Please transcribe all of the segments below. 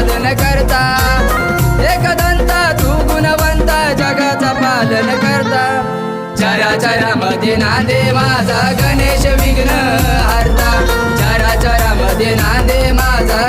पालन करता. एकदंता तू गुणवंता जगाचा पालन करता. चरा चरा मध्ये नांदे माझा गणेश विघ्न हरता. चरा चरा मध्ये नांदे माझा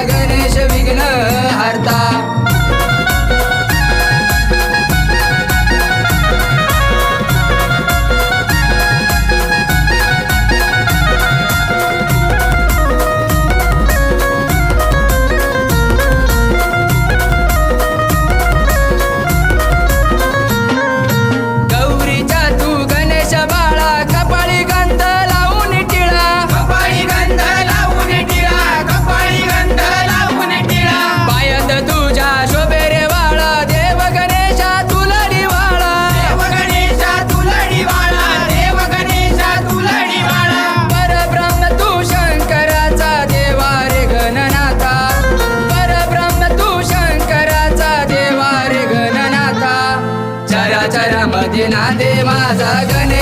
Casa Grande.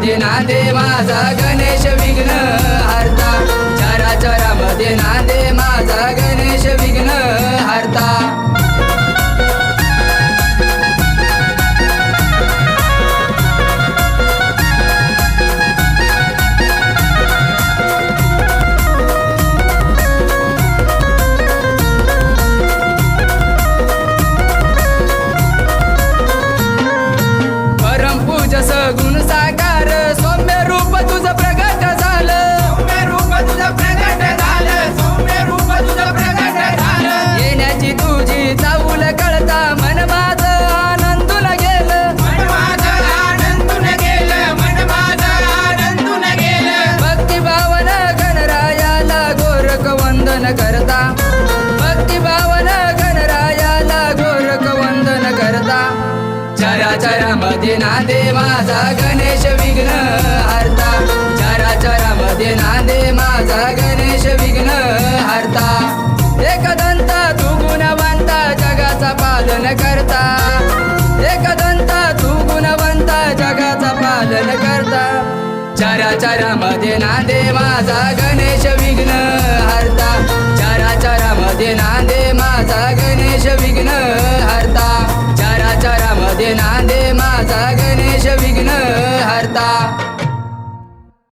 माझी नाते माझा चरा चरा मध्ये नादे माझा गणेश विघ्न हरता. चरा चरा मध्ये नादे माझा गणेश विघ्न हरता. एकदंत तू गुणवंत जगाचा पालन करता. एकदंत तू गुणवंत जगाचा पालन करता. चरा चरा मध्ये नादे माझा गणेश विघ्न हरता. चरा चरा मध्ये नादे माझा गणेश विघ्न हरता.